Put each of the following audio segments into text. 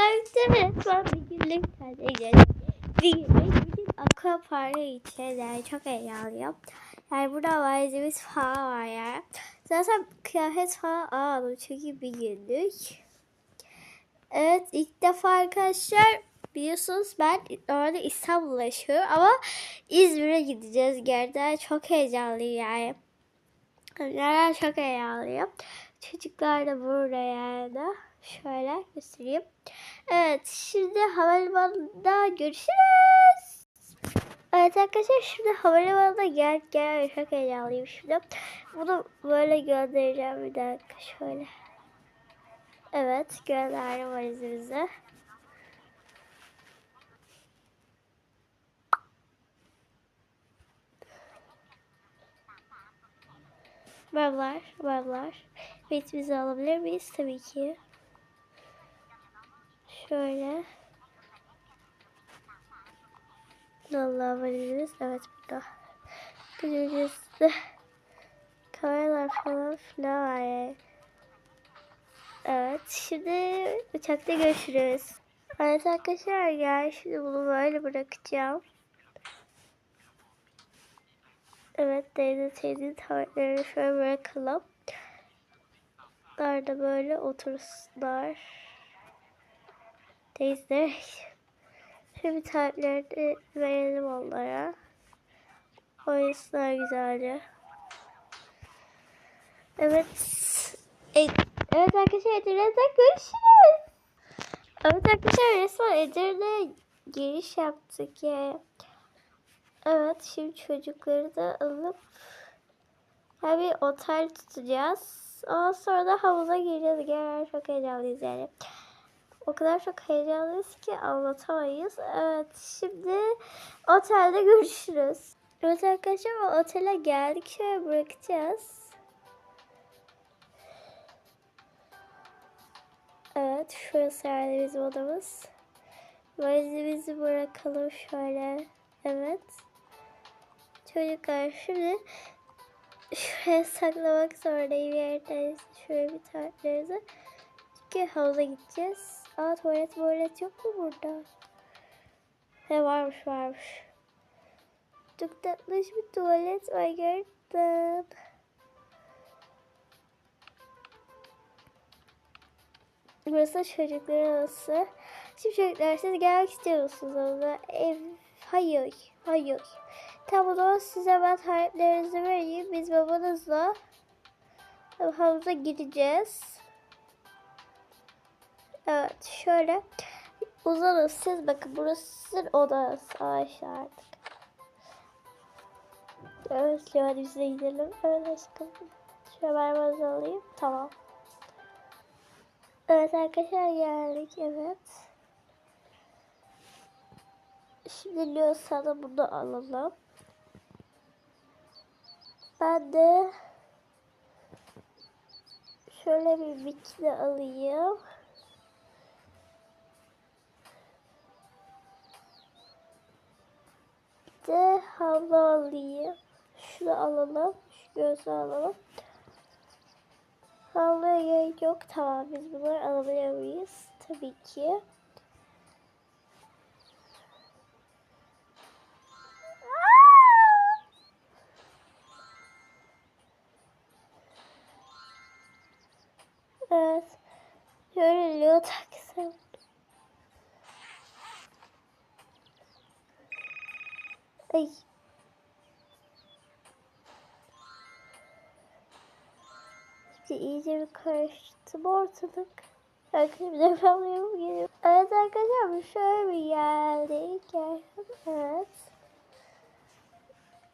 Özellikle resmen bir günlük geldik. Bir günlük bir gün aqua parka gideceğiz. Yani çok eğlenceliyim. Yani burada valizimiz falan var yani. Zaten kıyafet falan aldım çünkü bir günlük. Evet ilk defa arkadaşlar biliyorsunuz ben orada İstanbul'da yaşıyorum ama İzmir'e gideceğiz gerçekten çok heyecanlıyım yani. Gerçekten çok heyecanlıyım. Çocuklar da burada yani. Şöyle göstereyim. Evet şimdi havalimanında görüşürüz. Evet arkadaşlar şimdi havalimanına gel gel çok heyecanlıyım şimdi. Bunu böyle göndereceğim bir dakika şöyle. Evet gönderdim valizimizi. Merhabalar, merhabalar. Biletimizi alabilir miyiz? Tabii ki. Şöyle. Allah valizimiz. Evet burada. Gücümüzde kameralar falan filan var yani. Evet şimdi uçakta görüşürüz. Evet arkadaşlar ya şimdi bunu böyle bırakacağım. Evet teyze teyze tavetlerini şöyle bırakalım. Da böyle otursunlar. Teyze. Şimdi tavetlerini verelim onlara. Oynasınlar güzelce. Evet. Evet arkadaşlar Edirne'de görüşürüz. Evet arkadaşlar resmen Edirne'ye giriş yaptık ya. Evet şimdi çocukları da alıp yani bir otel tutacağız. Ondan sonra da havuza gireceğiz. Gerçekten çok heyecanlıyız yani. O kadar çok heyecanlıyız ki anlatamayız. Evet şimdi otelde görüşürüz. Evet arkadaşlar otele geldik. Şöyle bırakacağız. Evet şurası yani bizim odamız. Valizimizi bırakalım şöyle. Evet. Çocuklar şimdi şuraya saklamak zorundayım yerdeyiz. Şuraya bir tanelerinizi. Çünkü havuza gideceğiz. Aa tuvalet tuvalet yok mu burada? He varmış varmış. Çok tatlış bir tuvalet var gerçekten. Burası çocukların odası. Şimdi çocuklar siz gelmek istiyor musunuz orada? Ev, hayır, hayır. Tamam o zaman size ben tariflerinizi vereyim. Biz babanızla havuza gideceğiz. Evet şöyle uzanın siz bakın burası sizin odanız arkadaşlar artık. Evet hadi biz de gidelim. Evet aşkım. Şöyle ben alayım. Tamam. Evet arkadaşlar geldik evet. Şimdi Lyosan'ı bunu alalım. Ben de şöyle bir bikini alayım. De havlu alayım. Şunu alalım. Şu gözü alalım. Havluya yok. Tamam biz bunları alabilir miyiz? Tabii ki. Ay. Şimdi iyice bir karıştı ortalık. Arkadaşlar bir de ben buraya geliyorum. Evet arkadaşlar bu şöyle bir geldik. Evet.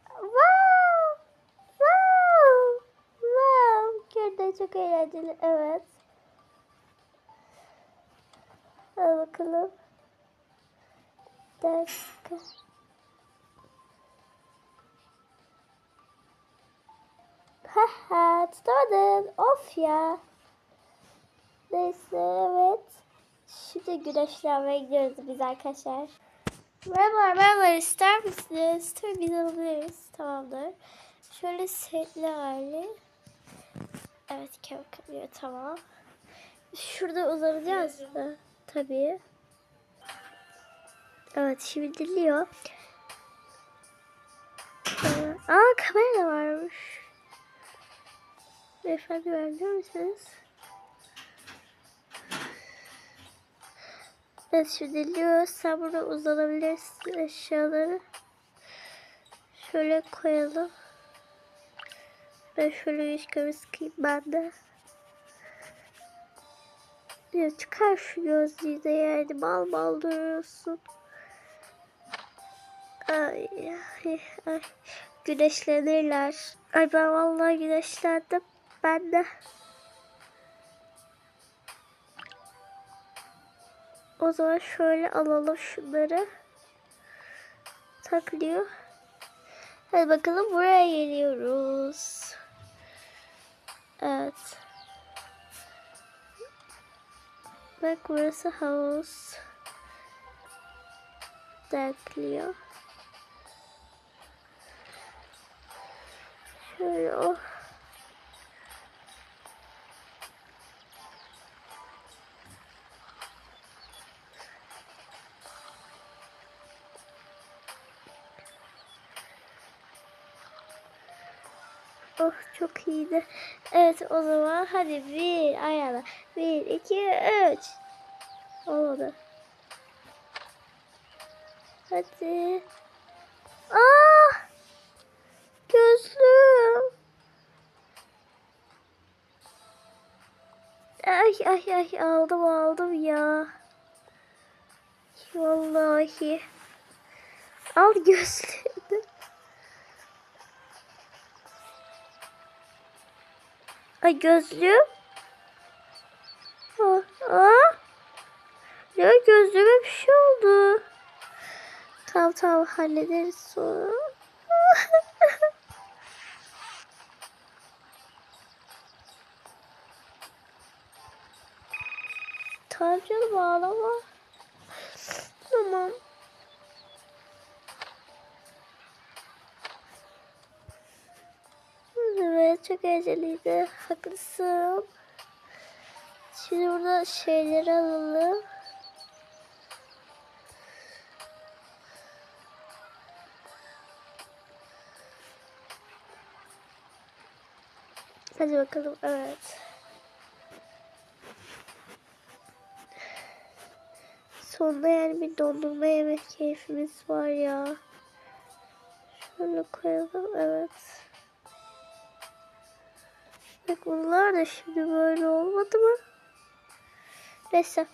Wow! Wow! Wow! Gerçekten çok eğlenceli. Evet. Hadi bakalım. Bir dakika. Haha tutamadın. Of ya. Neyse evet. Şimdi güneşlenmeye gidiyoruz biz arkadaşlar. Merhaba merhaba ister misiniz? Tabii biz alabiliriz. Tamamdır. Şöyle setli hali. Evet kemer kalıyor tamam. Şurada uzanacağız mı? tabii. Evet şimdi dinliyor. Aa kamera da varmış. Beyefendi verebilir misiniz? Evet şimdi dinliyor. Sen burada uzanabilirsin eşyaları. Şöyle koyalım. Ben şöyle yüz kere sıkayım ben de. Ya çıkar şu gözlüğü de yani mal mal duruyorsun. Ay, ay, ay. Güneşlenirler. Ay ben vallahi güneşlendim. Ben de. O zaman şöyle alalım şunları. Taklıyor. Hadi bakalım buraya geliyoruz. Evet. Bak burası havuz. Taklıyor. Şöyle oh. Oh çok iyiydi. Evet o zaman hadi bir ayağına. Bir, iki, üç. Olmadı. Hadi. Aa! Gözlüğüm. Ay ay ay aldım aldım ya. Vallahi. Al gözlüğünü. Ay gözlüğüm. Aa. Ya gözlüğüme bir şey oldu. Tamam tamam hallederiz sonra. tamam canım ağlama. Tamam. Çok eğlenceliydi. Haklısın. Şimdi burada şeyleri alalım. Hadi bakalım. Evet. Sonunda yani bir dondurma yemek keyfimiz var ya. Şöyle koyalım. Evet. Bak bunlar da şimdi böyle olmadı mı? Neyse.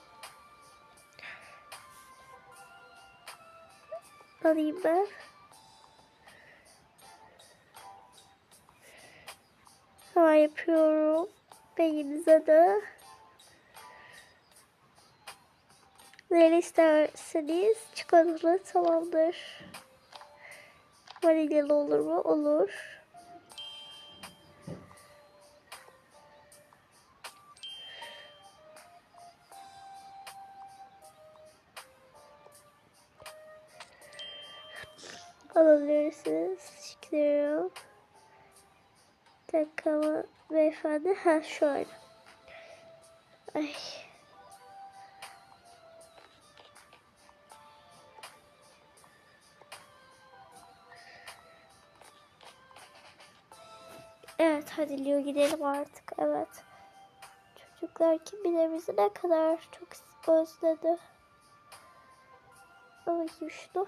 Alayım ben. Hemen yapıyorum. Beyinize de. Ne isterseniz çikolatalı tamamdır. Vanilyalı olur mu? Olur. Alabilirsiniz. Teşekkür ederim. Bir dakika ama beyefendi. Ha şöyle. Ay. Evet hadi Leo gidelim artık. Evet. Çocuklar kim bilir bizi ne kadar çok özledi. Bakayım şunu.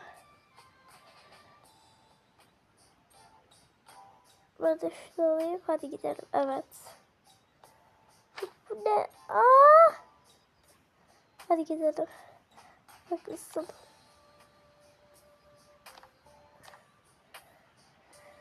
De şunu alayım. Hadi gidelim. Evet. Bu ne? Aa! Hadi gidelim. Haklısın.